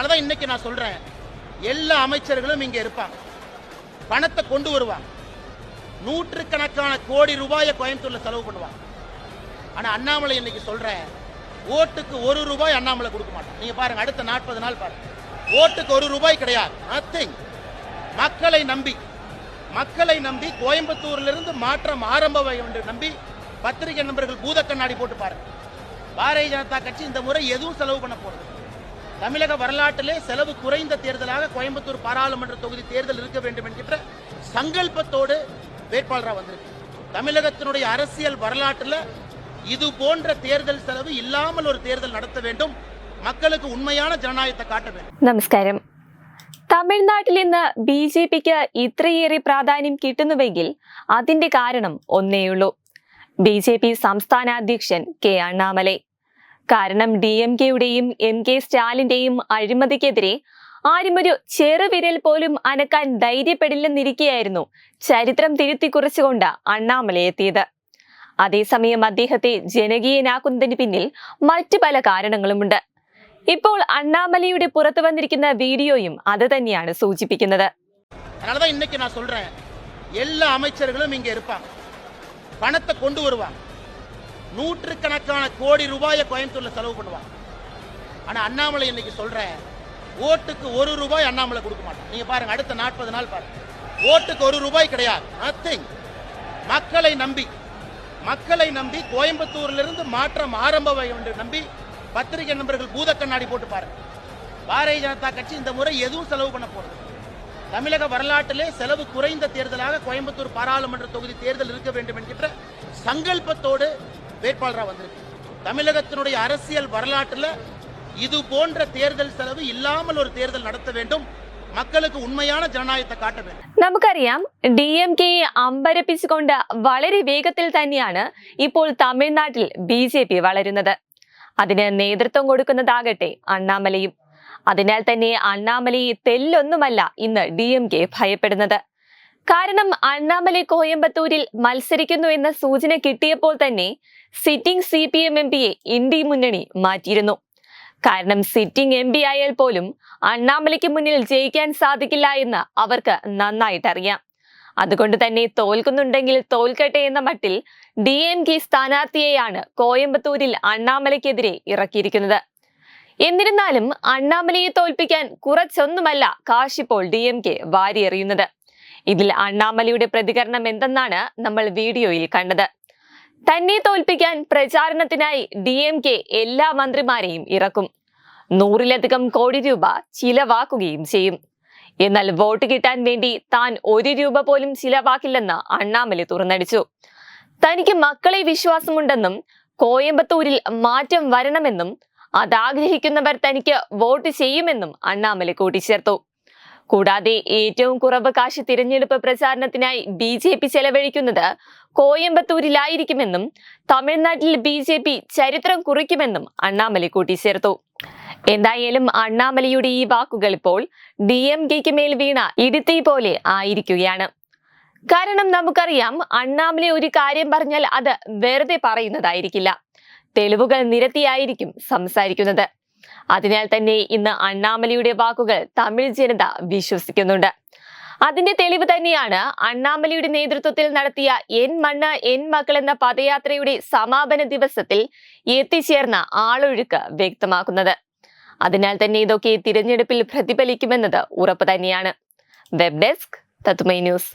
அதனாலதான் இன்னைக்கு நான் சொல்றேன் எல்லா அமைச்சர்களும் இங்க இருப்பாங்க. பணத்தை கொண்டு வருவாங்க. நூற்றுக்கணக்கான கோடி ரூபாயை கோயம்புத்தூர்ல செலவு பண்ணுவாங்க. ஆனா அண்ணாமலை இன்னைக்கு சொல்றேன் ஓட்டுக்கு ஒரு ரூபாய் அண்ணாமலை கொடுக்க மாட்டோம் நீங்க பாருங்க அடுத்த நாற்பது நாள் பாருங்க. ஓட்டுக்கு ஒரு ரூபாய் கிடையாது. நத்திங் மக்களை நம்பி மக்களை நம்பி கோயம்புத்தூர்லிருந்து மாற்றம் ஆரம்ப என்று நம்பி பத்திரிகை நண்பர்கள் பூத கண்ணாடி போட்டு பாருங்க. பாரதிய ஜனதா கட்சி இந்த முறை எதுவும் செலவு பண்ண போறது தமிழக வரலாற்றிலே செலவு குறைந்த தேர்தலாக கோயம்புத்தூர் பாராளுமன்ற தொகுதி தேர்தல் இருக்க வேண்டும் என்கின்ற சங்கல்பத்தோடு வேட்பாளராக வந்திருக்கு தமிழகத்தினுடைய அரசியல் வரலாற்றில் இது போன்ற தேர்தல் செலவு இல்லாமல் ஒரு தேர்தல் நடத்த வேண்டும் மக்களுக்கு உண்மையான ஜனநாயகத்தை காட்ட வேண்டும் നമസ്കാരം തമിഴ്നാട്ടിൽ ഇന്ന് ബി ജെ പിക്ക് ഇത്രയേറെ പ്രാധാന്യം കിട്ടുന്നുവെങ്കിൽ അതിന്റെ കാരണം ഒന്നേയുള്ളൂ ബി ജെ പി സംസ്ഥാന അധ്യക്ഷൻ കെ അണ്ണാമലൈ കാരണം ഡി എം കെയുടെയും എം കെ സ്റ്റാലിന്റെയും അഴിമതിക്കെതിരെ ആരുമൊരു ചെറുവിരൽ പോലും അനക്കാൻ ധൈര്യപ്പെടില്ലെന്നിരിക്കെയായിരുന്നു ചരിത്രം തിരുത്തിക്കുറിച്ചുകൊണ്ട് അണ്ണാമലൈ എത്തിയത് അതേസമയം അദ്ദേഹത്തെ ജനകീയനാക്കുന്നതിന് പിന്നിൽ മറ്റു പല കാരണങ്ങളുമുണ്ട് ഇപ്പോൾ അണ്ണാമലയുടെ പുറത്തു വന്നിരിക്കുന്ന വീഡിയോയും അത് തന്നെയാണ് സൂചിപ്പിക്കുന്നത് அதனாலதான் இன்னைக்கு நான் சொல்றேன் எல்லா அமைச்சர்களும் இங்க இருப்பாங்க பணத்தை கொண்டு வருவாங்க நூற்றுக்கணக்கான கோடி ரூபாயை கோயம்புத்தூர்ல செலவு பண்ணுவாங்க. ஆனா அண்ணாமலை இன்னைக்கு சொல்றேன் ஓட்டுக்கு ஒரு ரூபாய் அண்ணாமலை கொடுக்க மாட்டோம் நீங்க பாருங்க அடுத்த நாற்பது நாள் பாருங்க. ஓட்டுக்கு ஒரு ரூபாய் கிடையாது. நத்திங் மக்களை நம்பி மக்களை நம்பி கோயம்புத்தூர்லிருந்து மாற்றம் ஆரம்ப என்று நம்பி பத்திரிகை நண்பர்கள் பூத கண்ணாடி போட்டு பாருங்க. பாரதிய ஜனதா கட்சி இந்த முறை எதுவும் செலவு பண்ண போறது தமிழக வரலாற்றிலே செலவு குறைந்த தேர்தலாக கோயம்புத்தூர் பாராளுமன்ற தொகுதி தேர்தல் இருக்க வேண்டும் என்கின்ற சங்கல்பத்தோடு வேட்பாளராக வந்திருக்கு தமிழகத்தினுடைய அரசியல் வரலாற்றில் இது போன்ற தேர்தல் செலவு இல்லாமல் ஒரு தேர்தல் நடத்த வேண்டும் மக்களுக்கு உண்மையான ஜனநாயகத்தை காட்ட வேண்டும் നമുക്കറിയാം ഡി എം കെയെ അമ്പരപ്പിച്ചുകൊണ്ട് വളരെ വേഗത്തിൽ തന്നെയാണ് ഇപ്പോൾ തമിഴ്നാട്ടിൽ ബി ജെ പി വളരുന്നത് അതിന് നേതൃത്വം കൊടുക്കുന്നതാകട്ടെ അണ്ണാമലയും അതിനാൽ തന്നെ അണ്ണാമലയെ തെല്ലൊന്നുമല്ല ഇന്ന് ഡി എം കെ ഭയപ്പെടുന്നത് കാരണം അണ്ണാമലൈ കോയമ്പത്തൂരിൽ മത്സരിക്കുന്നു എന്ന സൂചന കിട്ടിയപ്പോൾ തന്നെ sitting C P M M പിയെ ഇന്ത്യ മുന്നണി മാറ്റിയിരുന്നു. കാരണം സിറ്റിംഗ് എം പി ആയാൽ പോലും അണ്ണാമലയ്ക്ക് മുന്നിൽ ജയിക്കാൻ സാധിക്കില്ല എന്ന് അവർക്ക് നന്നായിട്ടറിയാം. അതുകൊണ്ട് തന്നെ തോൽക്കുന്നുണ്ടെങ്കിൽ തോൽക്കട്ടെ എന്ന മട്ടിൽ ഡി എം കെ സ്ഥാനാർത്ഥിയെയാണ് കോയമ്പത്തൂരിൽ അണ്ണാമലയ്ക്കെതിരെ ഇറക്കിയിരിക്കുന്നത്. എന്നിരുന്നാലും അണ്ണാമലയെ തോൽപ്പിക്കാൻ കുറച്ചൊന്നുമല്ല കാശിപ്പോൾ ഡി എം കെ വാരിയെറിയുന്നത്. ഇതിൽ അണ്ണാമലയുടെ പ്രതികരണം എന്തെന്നാണ് നമ്മൾ വീഡിയോയിൽ കണ്ടത്. തന്നെ തോൽപ്പിക്കാൻ പ്രചാരണത്തിനായി ഡി എം കെ എല്ലാ മന്ത്രിമാരെയും ഇറക്കും. നൂറിലധികം കോടി രൂപ ചിലവാക്കുകയും ചെയ്യും. എന്നാൽ വോട്ട് കിട്ടാൻ വേണ്ടി താൻ ഒരു രൂപ പോലും ചിലവാക്കില്ലെന്ന് അണ്ണാമലി തുറന്നടിച്ചു. തനിക്ക് മക്കളെ വിശ്വാസമുണ്ടെന്നും കോയമ്പത്തൂരിൽ മാറ്റം വരണമെന്നും അതാഗ്രഹിക്കുന്നവർ തനിക്ക് വോട്ട് ചെയ്യുമെന്നും അണ്ണാമലി കൂട്ടിച്ചേർത്തു. കൂടാതെ ഏറ്റവും കുറവ് കാശ് തിരഞ്ഞെടുപ്പ് പ്രചാരണത്തിനായി ബി ജെ പി ചെലവഴിക്കുന്നത് കോയമ്പത്തൂരിലായിരിക്കുമെന്നും തമിഴ്നാട്ടിൽ ബി ജെ പി ചരിത്രം കുറിക്കുമെന്നും അണ്ണാമലൈ കൂട്ടിച്ചേർത്തു എന്തായാലും അണ്ണാമലയുടെ ഈ വാക്കുകൾ ഇപ്പോൾ ഡി എം കെക്ക് മേൽ വീണ ഇടുത്തി പോലെ ആയിരിക്കുകയാണ്. കാരണം നമുക്കറിയാം അണ്ണാമല ഒരു കാര്യം പറഞ്ഞാൽ അത് വെറുതെ പറയുന്നതായിരിക്കില്ല. തെളിവുകൾ നിരത്തിയായിരിക്കും സംസാരിക്കുന്നത്. അതിനാൽ തന്നെ ഇന്ന് അണ്ണാമലയുടെ വാക്കുകൾ തമിഴ് ജനത വിശ്വസിക്കുന്നുണ്ട്. അതിന്റെ തെളിവ് തന്നെയാണ് അണ്ണാമലയുടെ നേതൃത്വത്തിൽ നടത്തിയ എൻ മണ്ണ് എൻ മക്കൾ എന്ന പദയാത്രയുടെ സമാപന ദിവസത്തിൽ എത്തിച്ചേർന്ന ആളൊഴുക്ക് വ്യക്തമാക്കുന്നത്. അതിനാൽ തന്നെ ഇതൊക്കെ തിരഞ്ഞെടുപ്പിൽ പ്രതിഫലിക്കുമെന്നത് ഉറപ്പ് തന്നെയാണ്. വെബ് ഡെസ്ക് തത്മൈ ന്യൂസ്.